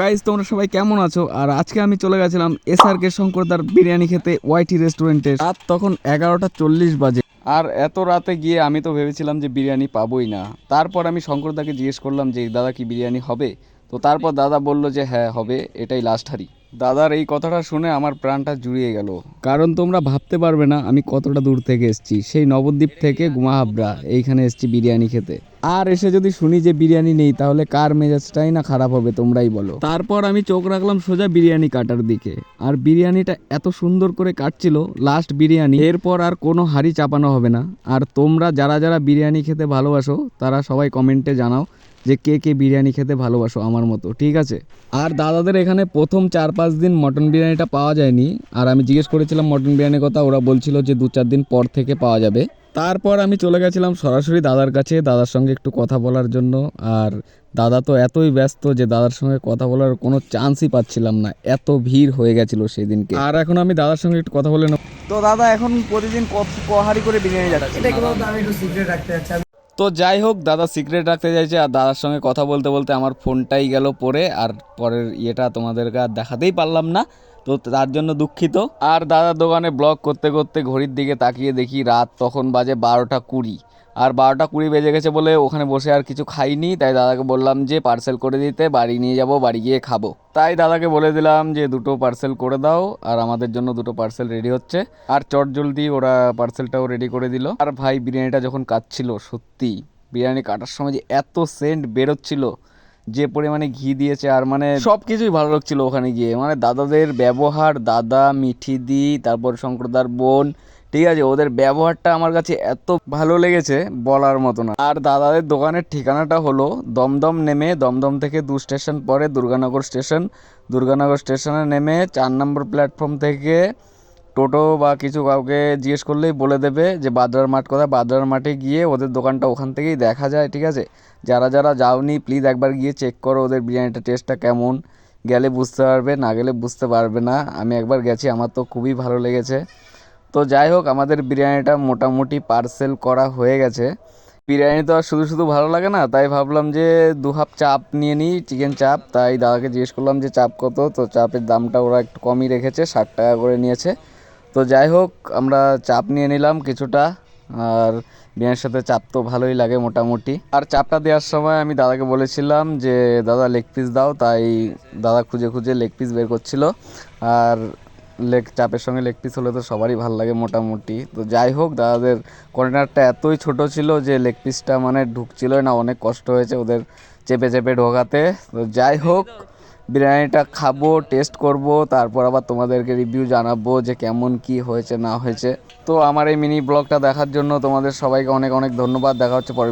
Guys তোমরা সবাই কেমন আছো? আর আজকে আমি চলে গেছিলাম এস আর কে শঙ্করদার বিরিয়ানি খেতে ওয়াইটি রেস্টুরেন্টে রাত তখন এগারোটা চল্লিশ বাজে। আর এত রাতে গিয়ে আমি তো ভেবেছিলাম যে বিরিয়ানি পাবোই না। তারপর আমি শঙ্করদাকে জিজ্ঞেস করলাম যে, দাদা, কি বিরিয়ানি হবে? তো তারপর দাদা বলল যে হ্যাঁ হবে। এটাই লাস্ট হারি দাদার এই কথাটা শুনে আমার প্রাণটা জুড়িয়ে গেল। কারণ তোমরা ভাবতে পারবে না আমি কতটা দূর থেকে এসেছি। সেই নবদ্বীপ থেকে গুমাহাবড়া এইখানে এসেছি বিরিয়ানি খেতে। আর এসে যদি শুনি যে বিরিয়ানি নেই, তাহলে কার মেজাজটাই না খারাপ হবে তোমরাই বলো। তারপর আমি চোখ রাখলাম সোজা বিরিয়ানি কাটার দিকে। আর বিরিয়ানিটা এত সুন্দর করে কাটছিল লাস্ট বিরিয়ানি, এরপর আর কোনো হাড়ি চাপানো হবে না। আর তোমরা যারা যারা বিরিয়ানি খেতে ভালোবাসো, তারা সবাই কমেন্টে জানাও। যে কে কে বিরিয়ানি খেতে ভালোবাসো আমার মতো ঠিক আছে? আর দাদাদের এখানে প্রথম চার পাঁচ দিন মটন বিরিয়ানিটা পাওয়া যায়নি আর আমি জিজ্ঞেস করেছিলাম মটন বিরিয়ানির কথা ওরা বলছিল যে দু চার দিন পর থেকে পাওয়া যাবে। তারপর আমি চলে গেছিলাম সরাসরি দাদার কাছে দাদার সঙ্গে একটু কথা বলার জন্য আর দাদা তো এতই ব্যস্ত যে দাদার সঙ্গে কথা বলার কোনো চান্সই পাচ্ছিলাম না এত ভিড় হয়ে গেছিল সেদিনকে। আর এখন আমি দাদার সঙ্গে একটু কথা বলে নেব। তো দাদা এখন প্রতিদিন কহারি করে বিরিয়ানি যাচ্ছে এটা কিন্তু আমি একটু সিক্রেট রাখতে তো যাই হোক, দাদা সিক্রেট রাখতে চাইছে আর দাদার সঙ্গে কথা বলতে বলতে আমার ফোনটাই গেল পরে আর পরের ইয়েটা তোমাদেরকে আর দেখাতেই পারলাম না। তো তার জন্য দুঃখিত। আর দাদার দোকানে ব্লগ করতে করতে ঘড়ির দিকে তাকিয়ে দেখি রাত তখন বাজে বারোটা কুড়ি। আর বারোটা কুড়ি বেজে গেছে বলে ওখানে বসে আর কিছু খাইনি। তাই দাদাকে বললাম যে পার্সেল করে দিতে, বাড়ি নিয়ে যাব, বাড়ি গিয়ে খাব। তাই দাদাকে বলে দিলাম যে দুটো পার্সেল করে দাও, আর আমাদের জন্য দুটো পার্সেল রেডি হচ্ছে। আর চট জলদি ওরা পার্সেলটাও রেডি করে দিল। আর ভাই, বিরিয়ানিটা যখন কাটছিল সত্যি, বিরিয়ানি কাটার সময় যে এত সেন্ট বেরোচ্ছিল যে পরিমাণে ঘি দিয়েছে আর মানে সব কিছুই ভালো লাগছিল ওখানে গিয়ে। মানে দাদাদের ব্যবহার, দাদা মিঠি মিঠিদি, তারপর শঙ্করদার বোন, ঠিক আছে? ওদের ব্যবহারটা আমার কাছে এত ভালো লেগেছে বলার মতো না। আর দাদাদের দোকানের ঠিকানাটা হলো দমদম নেমে দমদম থেকে দু স্টেশন পরে দুর্গানগর স্টেশন। দুর্গানগর স্টেশনে নেমে চার নম্বর প্ল্যাটফর্ম থেকে টোটো বা কিছু কাউকে জিজ্ঞেস করলেই বলে দেবে যে বাদরার মাঠ কোথায়? বাদরার মাঠে গিয়ে ওদের দোকানটা ওখান থেকেই দেখা যায়, ঠিক আছে? যারা যারা যাওনি প্লিজ একবার গিয়ে চেক করো ওদের বিরিয়ানিটা টেস্টটা কেমন। গেলে বুঝতে পারবে, না গেলে বুঝতে পারবে না। আমি একবার গেছি, আমার তো খুবই ভালো লেগেছে। তো যাই হোক, আমাদের বিরিয়ানিটা মোটামুটি পার্সেল করা হয়ে গেছে। বিরিয়ানি তো আর শুধু শুধু ভালো লাগে না, তাই ভাবলাম যে দু হাফ চাপ নিয়ে নিই চিকেন চাপ। তাই দাদাকে জিজ্ঞেস করলাম যে চাপ কত? তো চাপের দামটা ওরা একটু কমই রেখেছে, ষাট টাকা করে নিয়েছে। তো যাই হোক, আমরা চাপ নিয়ে নিলাম কিছুটা, আর বিরিয়ানির সাথে চাপ তো ভালোই লাগে মোটামুটি। আর চাপটা দেওয়ার সময় আমি দাদাকে বলেছিলাম যে, দাদা লেগ পিস দাও। তাই দাদা খুঁজে খুঁজে লেগ পিস বের করছিল। আর লেগ চাপের সঙ্গে লেগ পিস হলে তো সবারই ভালো লাগে মোটামুটি। তো যাই হোক, দাদাদের কন্টেনারটা এতই ছোট ছিল যে লেগ পিসটা মানে ঢুকছিল না, অনেক কষ্ট হয়েছে ওদের চেপে চেপে ঢোকাতে। তো যাই হোক বিরিয়ানিটা খাব টেস্ট করব, তারপর আবার তোমাদেরকে রিভিউ জানাব যে কেমন কি হয়েছে, না হয়েছে। তো আমার এই মিনি ব্লগটা দেখার জন্য তোমাদের সবাইকে অনেক অনেক ধন্যবাদ। দেখা হচ্ছে পরে